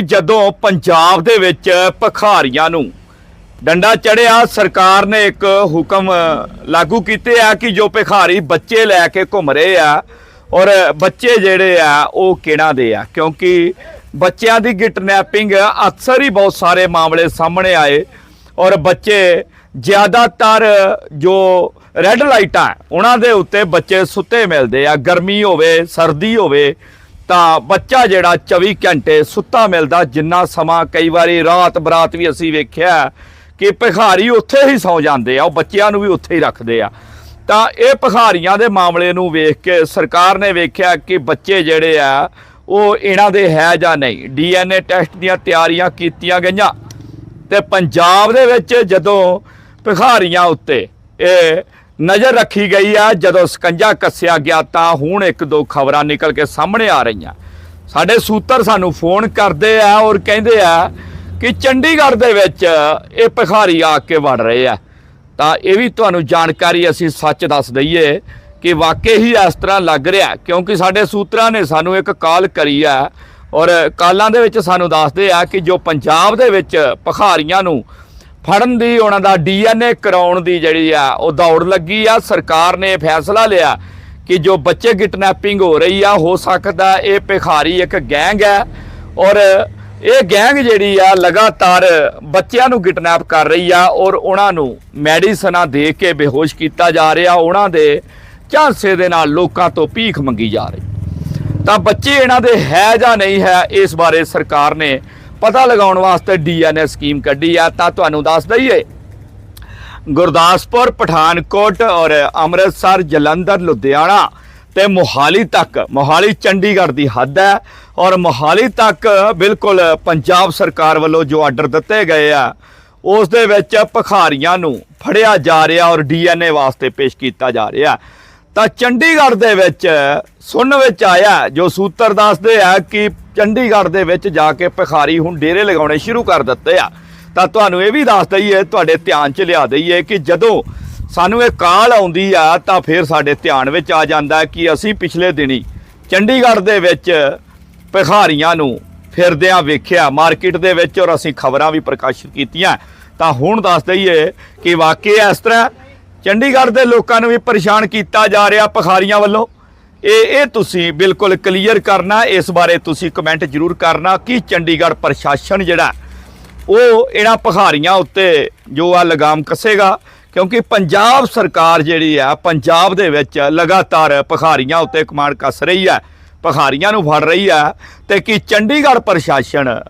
ਜਦੋਂ ਪੰਜਾਬ ਦੇ ਵਿੱਚ ਭਖਾਰੀਆਂ ਨੂੰ ਡੰਡਾ ਚੜਿਆ, ਸਰਕਾਰ ਨੇ ਇੱਕ ਹੁਕਮ ਲਾਗੂ ਕੀਤੇ ਆ ਕਿ ਜੋ ਭਿਖਾਰੀ ਬੱਚੇ ਲੈ ਕੇ ਘੁੰਮ ਰਹੇ ਆ ਔਰ ਬੱਚੇ ਜਿਹੜੇ ਆ, ਉਹ ਕਿਹਨਾਂ ਦੇ ਆ? ਕਿਉਂਕਿ ਬੱਚਿਆਂ ਦੀ ਕਿਡਨੈਪਿੰਗ ਅਕਸਰ ਹੀ ਬਹੁਤ ਸਾਰੇ ਮਾਮਲੇ ਸਾਹਮਣੇ ਆਏ ਔਰ ਬੱਚੇ ਜ਼ਿਆਦਾਤਰ ਜੋ ਰੈੱਡ ਲਾਈਟਾਂ, ਉਹਨਾਂ ਦੇ ਉੱਤੇ ਬੱਚੇ ਸੁੱਤੇ ਮਿਲਦੇ ਆ। ਗਰਮੀ ਹੋਵੇ, ਸਰਦੀ ਹੋਵੇ ਤਾਂ ਬੱਚਾ ਜਿਹੜਾ 24 ਘੰਟੇ ਸੁੱਤਾ ਮਿਲਦਾ, ਜਿੰਨਾ ਸਮਾਂ ਕਈ ਵਾਰੀ ਰਾਤ ਬਰਾਤ ਵੀ ਅਸੀਂ ਵੇਖਿਆ ਕਿ ਭਿਖਾਰੀ ਉੱਥੇ ਹੀ ਸੌ ਜਾਂਦੇ ਆ, ਉਹ ਬੱਚਿਆਂ ਨੂੰ ਵੀ ਉੱਥੇ ਹੀ ਰੱਖਦੇ ਆ। ਤਾਂ ਇਹ ਭਿਖਾਰੀਆਂ ਦੇ ਮਾਮਲੇ ਨੂੰ ਵੇਖ ਕੇ ਸਰਕਾਰ ਨੇ ਵੇਖਿਆ ਕਿ ਬੱਚੇ ਜਿਹੜੇ ਆ, ਉਹ ਇਹਨਾਂ ਦੇ ਹੈ ਜਾਂ ਨਹੀਂ। ਡੀਐਨਏ ਟੈਸਟ ਦੀਆਂ ਤਿਆਰੀਆਂ ਕੀਤੀਆਂ ਗਈਆਂ ਤੇ ਪੰਜਾਬ ਦੇ ਵਿੱਚ ਜਦੋਂ ਭਿਖਾਰੀਆਂ ਉੱਤੇ ਇਹ ਨਜ਼ਰ ਰੱਖੀ ਗਈ ਆ। ਜਦੋਂ ਸਕੰਜਾ ਕੱਸਿਆ ਗਿਆ ਤਾਂ ਹੁਣ ਇੱਕ ਦੋ ਖਬਰਾਂ ਨਿਕਲ ਕੇ ਸਾਹਮਣੇ ਆ ਰਹੀਆਂ। ਸਾਡੇ ਸੂਤਰ ਸਾਨੂੰ ਫੋਨ ਕਰਦੇ ਆ ਔਰ ਕਹਿੰਦੇ ਆ ਕਿ ਚੰਡੀਗੜ੍ਹ ਦੇ ਵਿੱਚ ਇਹ ਭਿਖਾਰੀ ਆ ਕੇ ਵੜ ਰਹੇ ਆ। ਤਾਂ ਇਹ ਵੀ ਤੁਹਾਨੂੰ ਜਾਣਕਾਰੀ ਅਸੀਂ ਸੱਚ ਦੱਸ ਦਈਏ ਕਿ ਵਾਕਈ ਹੀ ਇਸ ਤਰ੍ਹਾਂ ਲੱਗ ਰਿਹਾ ਕਿਉਂਕਿ ਸਾਡੇ ਸੂਤਰਾਂ ਨੇ ਸਾਨੂੰ ਇੱਕ ਕਾਲ ਕਰੀ ਆ ਔਰ ਕਾਲਾਂ ਦੇ ਵਿੱਚ ਸਾਨੂੰ ਦੱਸਦੇ ਆ ਕਿ ਜੋ ਪੰਜਾਬ ਦੇ ਵਿੱਚ ਭਖਾਰੀਆਂ ਨੂੰ ਫੜਨ ਦੀ, ਉਹਨਾਂ ਦਾ ਡੀਐਨਏ ਕਰਾਉਣ ਦੀ ਜਿਹੜੀ ਆ, ਉਹ ਦੌੜ ਲੱਗੀ ਆ। ਸਰਕਾਰ ਨੇ ਫੈਸਲਾ ਲਿਆ ਕਿ ਜੋ ਬੱਚੇ ਕਿਡਨੈਪਿੰਗ ਹੋ ਰਹੀ ਆ, ਹੋ ਸਕਦਾ ਇਹ ਭਿਖਾਰੀ ਇੱਕ ਗੈਂਗ ਹੈ। ਔਰ ਇਹ ਗੈਂਗ ਜਿਹੜੀ ਆ, ਲਗਾਤਾਰ ਬੱਚਿਆਂ ਨੂੰ ਕਿਡਨੈਪ ਕਰ ਰਹੀ ਆ ਔਰ ਉਹਨਾਂ ਨੂੰ ਮੈਡੀਸਨਾਂ ਦੇ ਕੇ ਬੇਹੋਸ਼ ਕੀਤਾ ਜਾ ਰਿਹਾ। ਉਹਨਾਂ ਦੇ ਝਾਂਸੇ ਦੇ ਨਾਲ ਲੋਕਾਂ ਤੋਂ ਭੀਖ ਮੰਗੀ ਜਾ ਰਹੀ। ਤਾਂ ਬੱਚੇ ਇਹਨਾਂ ਦੇ ਹੈ ਜਾਂ ਨਹੀਂ ਹੈ, ਇਸ ਬਾਰੇ ਸਰਕਾਰ ਨੇ ਪਤਾ ਲਗਾਉਣ ਵਾਸਤੇ ਡੀਐਨਏ ਸਕੀਮ ਕੱਢੀ ਆ, ਤਾਂ ਤੁਹਾਨੂੰ ਦੱਸ ਦਈਏ, ਗੁਰਦਾਸਪੁਰ, ਪਠਾਨਕੋਟ ਔਰ ਅੰਮ੍ਰਿਤਸਰ, ਜਲੰਧਰ, ਲੁਧਿਆਣਾ ਤੇ ਮੋਹਾਲੀ ਤੱਕ, ਮੋਹਾਲੀ ਚੰਡੀਗੜ੍ਹ ਦੀ ਹੱਦ ਹੈ ਔਰ ਮੋਹਾਲੀ ਤੱਕ ਬਿਲਕੁਲ ਪੰਜਾਬ ਸਰਕਾਰ ਵੱਲੋਂ ਜੋ ਆਰਡਰ ਦਿੱਤੇ ਗਏ ਆ, ਉਸ ਦੇ ਵਿੱਚ ਭਖਾਰੀਆਂ ਨੂੰ ਫੜਿਆ ਜਾ ਰਿਹਾ ਔਰ ਡੀਐਨਏ ਵਾਸਤੇ ਪੇਸ਼ ਕੀਤਾ ਜਾ ਰਿਹਾ। ਤਾਂ ਚੰਡੀਗੜ੍ਹ ਦੇ ਵਿੱਚ ਸੁਣਨ ਵਿੱਚ ਆਇਆ, ਜੋ ਸੂਤਰ ਦੱਸਦੇ ਆ ਕਿ ਚੰਡੀਗੜ੍ਹ ਦੇ ਵਿੱਚ ਜਾ ਕੇ ਭਿਖਾਰੀ ਹੁਣ ਡੇਰੇ ਲਗਾਉਣੇ ਸ਼ੁਰੂ ਕਰ ਦਿੱਤੇ ਆ। ਤਾਂ ਤੁਹਾਨੂੰ ਇਹ ਵੀ ਦੱਸ ਦਈਏ, ਤੁਹਾਡੇ ਧਿਆਨ 'ਚ ਲਿਆ ਦਈਏ ਕਿ ਜਦੋਂ ਸਾਨੂੰ ਇਹ ਕਾਲ ਆਉਂਦੀ ਆ, ਤਾਂ ਫਿਰ ਸਾਡੇ ਧਿਆਨ ਵਿੱਚ ਆ ਜਾਂਦਾ ਕਿ ਅਸੀਂ ਪਿਛਲੇ ਦਿਨੀ ਚੰਡੀਗੜ੍ਹ ਦੇ ਵਿੱਚ ਭਿਖਾਰੀਆਂ ਨੂੰ ਫਿਰਦਿਆਂ ਵੇਖਿਆ, ਮਾਰਕੀਟ ਦੇ ਵਿੱਚ ਔਰ ਅਸੀਂ ਖਬਰਾਂ ਵੀ ਪ੍ਰਕਾਸ਼ਿਤ ਕੀਤੀਆਂ। ਤਾਂ ਹੁਣ ਦੱਸ ਦਈਏ ਕਿ ਵਾਕਈ ਇਸ ਤਰ੍ਹਾਂ ਚੰਡੀਗੜ੍ਹ ਦੇ ਲੋਕਾਂ ਨੂੰ ਵੀ ਪਰੇਸ਼ਾਨ ਕੀਤਾ ਜਾ ਰਿਹਾ ਭਿਖਾਰੀਆਂ ਵੱਲੋਂ। ਇਹ ਇਹ ਤੁਸੀਂ ਬਿਲਕੁਲ ਕਲੀਅਰ ਕਰਨਾ, ਇਸ ਬਾਰੇ ਤੁਸੀਂ ਕਮੈਂਟ ਜ਼ਰੂਰ ਕਰਨਾ ਕਿ ਚੰਡੀਗੜ੍ਹ ਪ੍ਰਸ਼ਾਸਨ ਜਿਹੜਾ, ਉਹ ਇਹਨਾਂ ਭਿਖਾਰੀਆਂ ਉੱਤੇ ਜੋ ਆ ਲਗਾਮ ਕੱਸੇਗਾ, ਕਿਉਂਕਿ ਪੰਜਾਬ ਸਰਕਾਰ ਜਿਹੜੀ ਆ, ਪੰਜਾਬ ਦੇ ਵਿੱਚ ਲਗਾਤਾਰ ਭਿਖਾਰੀਆਂ ਉੱਤੇ ਕਮਾਂਡ ਕੱਸ ਰਹੀ ਹੈ ਭਿਖਾਰੀਆਂ ਨੂੰ ਫੜ ਰਹੀ ਹੈ ਤੇ ਕਿ ਚੰਡੀਗੜ੍ਹ ਪ੍ਰਸ਼ਾਸਨ